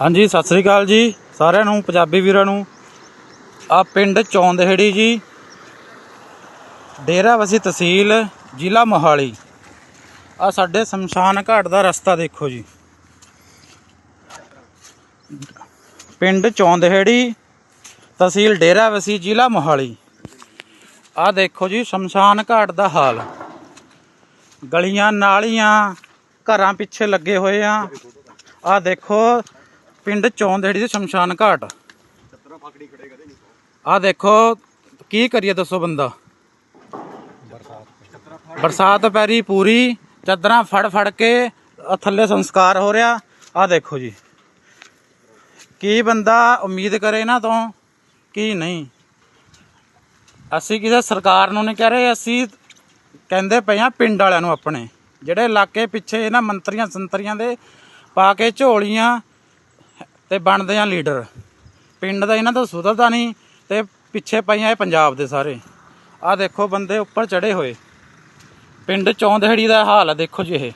ਹਾਂਜੀ, ਸਤਿ ਸ੍ਰੀ ਅਕਾਲ ਜੀ, ਸਾਰਿਆਂ ਨੂੰ, ਪੰਜਾਬੀ ਵੀਰਾਂ ਨੂੰ। ਆ ਪਿੰਡ ਚੌਂਦਹੇੜੀ ਜੀ ਡੇਰਾ ਵਸੀ ਤਹਿਸੀਲ, ਜ਼ਿਲ੍ਹਾ ਮੋਹਾਲੀ। ਆ ਸਾਡੇ ਸ਼ਮਸ਼ਾਨ ਘਾਟ ਦਾ ਰਸਤਾ ਦੇਖੋ ਜੀ। ਪਿੰਡ ਚੌਂਦਹੇੜੀ, ਤਹਿਸੀਲ ਡੇਰਾ ਵਸੀ ਜ਼ਿਲ੍ਹਾ ਮੋਹਾਲੀ। ਆ ਦੇਖੋ ਜੀ, ਸ਼ਮਸ਼ਾਨ ਘਾਟ ਦਾ ਹਾਲ। ਗਲੀਆਂ ਨਾਲੀਆਂ ਘਰਾਂ ਪਿੱਛੇ ਲੱਗੇ ਹੋਏ ਆ। ਆ ਦੇਖੋ ਪਿੰਡ ਚੌਂਦੇੜੀ ਦੇ ਸ਼ਮਸ਼ਾਨ ਘਾਟ। ਆ ਦੇਖੋ ਕੀ ਕਰੀਏ ਦੱਸੋ ਬੰਦਾ? ਬਰਸਾਤ। ਪੈਰੀ ਪੂਰੀ ਚਾਦਰਾਂ ਫੜ ਫੜ ਕੇ ਥੱਲੇ ਸੰਸਕਾਰ ਹੋ ਰਿਹਾ। ਆ ਦੇਖੋ ਜੀ। ਕੀ ਬੰਦਾ ਉਮੀਦ ਕਰੇ ਇਹਨਾਂ ਤੋਂ ਕੀ ਨਹੀਂ? ਅਸੀਂ ਕਿਸੇ ਸਰਕਾਰ ਨੂੰ ਨਹੀਂ ਕਹਿ ਰਹੇ ਅਸੀਂ ਕਹਿੰਦੇ ਪਏ ਆ ਪਿੰਡ ਵਾਲਿਆਂ ਨੂੰ ਆਪਣੇ। ਜਿਹੜੇ ਇਲਾਕੇ ਪਿੱਛੇ ਇਹਨਾਂ ਮੰਤਰੀਆਂ ਸੰਤਰੀਆਂ ਦੇ ਪਾ ਕੇ ਝੋਲੀਆਂ ਤੇ ਬਣਦੇ ਆ ਲੀਡਰ। ਪਿੰਡ ਦਾ ਇਹਨਾਂ ਦਾ ਸੁਧਰਦਾ ਨਹੀਂ ਤੇ ਪਿੱਛੇ ਪਈਆਂ ਇਹ ਪੰਜਾਬ ਦੇ ਸਾਰੇ। ਆ ਦੇਖੋ ਬੰਦੇ ਉੱਪਰ ਚੜੇ ਹੋਏ। ਪਿੰਡ ਚੌਂਦਹੜੀ ਦਾ ਹਾਲ ਆ, ਦੇਖੋ ਜੀ ਇਹ।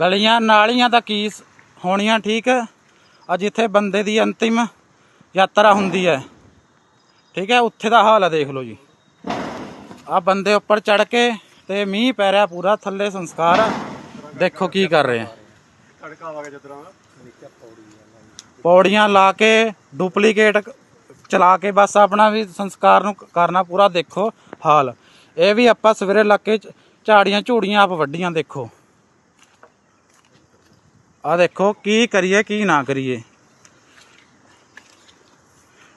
ਗਲੀਆਂ ਨਾਲੀਆਂ ਦਾ ਕੀ ਹੋਣੀਆਂ ਠੀਕ। ਆ ਜਿੱਥੇ ਬੰਦੇ ਦੀ ਅੰਤਿਮ ਯਾਤਰਾ ਹੁੰਦੀ ਹੈ। ਠੀਕ ਹੈ, ਉੱਥੇ ਦਾ ਹਾਲ ਆ, ਦੇਖ ਲਓ ਜੀ। ਆ ਬੰਦੇ ਉੱਪਰ ਚੜ ਕੇ ਤੇ ਮੀਂਹ ਪੈ ਰਿਹਾ ਪੂਰਾ, ਥੱਲੇ ਸੰਸਕਾਰ। ਦੇਖੋ ਕੀ ਕਰ ਰਹੇ ਆ। ਪੌੜੀਆਂ ਲਾ ਕੇ ਡੁਪਲੀਕੇਟ ਚਲਾ ਕੇ ਬਸ ਆਪਣਾ ਵੀ ਸੰਸਕਾਰ ਨੂੰ ਕਰਨਾ ਪੂਰਾ ਦੇਖੋ ਹਾਲ। ਇਹ ਵੀ ਆਪਾਂ ਸਵੇਰੇ ਲਾ ਕੇ ਝਾੜੀਆਂ ਝੂੜੀਆਂ ਆਪ ਵੱਡੀਆਂ ਦੇਖੋ। ਆ ਦੇਖੋ ਕੀ ਕਰੀਏ, ਕੀ ਨਾ ਕਰੀਏ।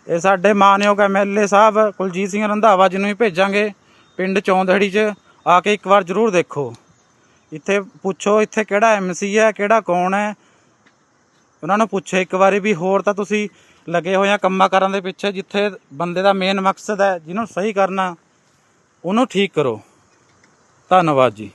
ਇਹ ਸਾਡੇ ਮਾਨਯੋਗ ਐਮਐਲਏ ਸਾਹਿਬ ਕੁਲਜੀਤ ਸਿੰਘ ਰੰਧਾਵਾ ਜੀ ਨੂੰ ਵੀ ਭੇਜਾਂਗੇ ਪਿੰਡ ਚੌਂਦੜੀ 'ਚ, ਆ ਕੇ ਇੱਕ ਵਾਰ ਜ਼ਰੂਰ ਦੇਖੋ। ਇੱਥੇ ਪੁੱਛੋ ਇੱਥੇ ਕਿਹੜਾ ਐਮਸੀ ਹੈ, ਕਿਹੜਾ ਕੌਣ ਹੈ ਉਹਨਾਂ ਨੂੰ ਪੁੱਛੋ, ਇੱਕ ਵਾਰੀ ਵੀ ਹੋਰ ਤਾਂ ਤੁਸੀਂ ਲੱਗੇ ਹੋਏ ਆ ਕੰਮਾਂ ਕਰਨ ਦੇ ਪਿੱਛੇ, ਜਿੱਥੇ ਬੰਦੇ ਦਾ ਮੇਨ ਮਕਸਦ ਹੈ, ਜਿਹਨੂੰ ਸਹੀ ਕਰਨਾ, ਉਹਨੂੰ ਠੀਕ ਕਰੋ। ਧੰਨਵਾਦ ਜੀ।